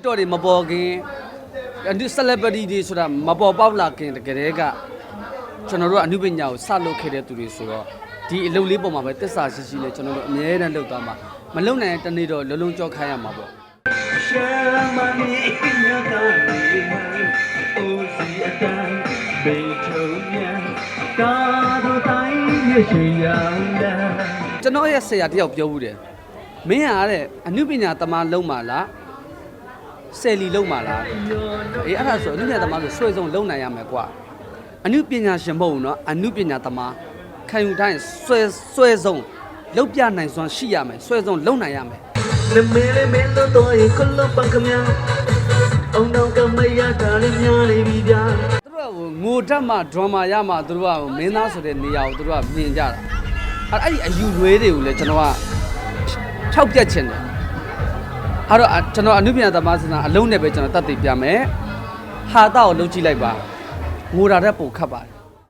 TikTok တွေမပေါ်ခင်အဒီ celebrity တွေဆိုတာမပေါ်ပေါက်လာခင်တကယ်တည်းကကျွန်တော်တို့ကအနုပညာကိုစလုပ်ခဲ့တဲ့သူတွေဆိုတော့ဒီအလုပ်လေးပုံမှာပဲတစ္ဆာရှိရှိလေးကျွန်တော်တို့အမြဲတမ်းလုပ်သွားမှာမလုပ်နိုင်တဲ့တနေ့တော့လုံးလုံးကြောက်ခိုင်းရမှာပေါ့ Share money in your diary Ozi adan Beethoven Kado tai ye shiyanda ကျွန်တော်ရဲ့ဆရာတယောက်ပြောဘူးတယ်မင်းဟာတဲ့အနုပညာသမားလုံးမှာလား ဆယ်လီလုံးမှာလားအေးအဲ့ဒါဆိုအနုပညာသမားဆိုဆွဲဆုံးလုံးနိုင်ရမယ်ကွာအနုပညာရှင်မဟုတ်ဘူးเนาะအနုပညာသမားခံယူတိုင်းဆွဲဆွဲဆုံးလုံးပြနိုင်စွမ်းရှိရမယ်ဆွဲဆုံးလုံးနိုင်ရမယ် Ne mele melo toy kollo pankamya Ông đâu cầm mây ya ta le nya le bi bia သူတို့ကဟိုငိုတတ်မှဒရမာရမှသူတို့ကဟိုမင်းသားဆိုတဲ့နေရာကိုသူတို့ကမြင်ကြတာအဲ့အဲ့ဒီအယူလွဲတွေကိုလည်းကျွန်တော်ကခြောက်ပြတ်ချင်တယ် အဲ့တော့အကျွန်တော်အနုပညာသမားစနာအလုံးနဲ့ပဲကျွန်တော်တတ်သိပြမယ်ဟာတာကိုလုံးကြည့်လိုက်ပါငိုတာတဲ့ပုံခတ်ပါတယ်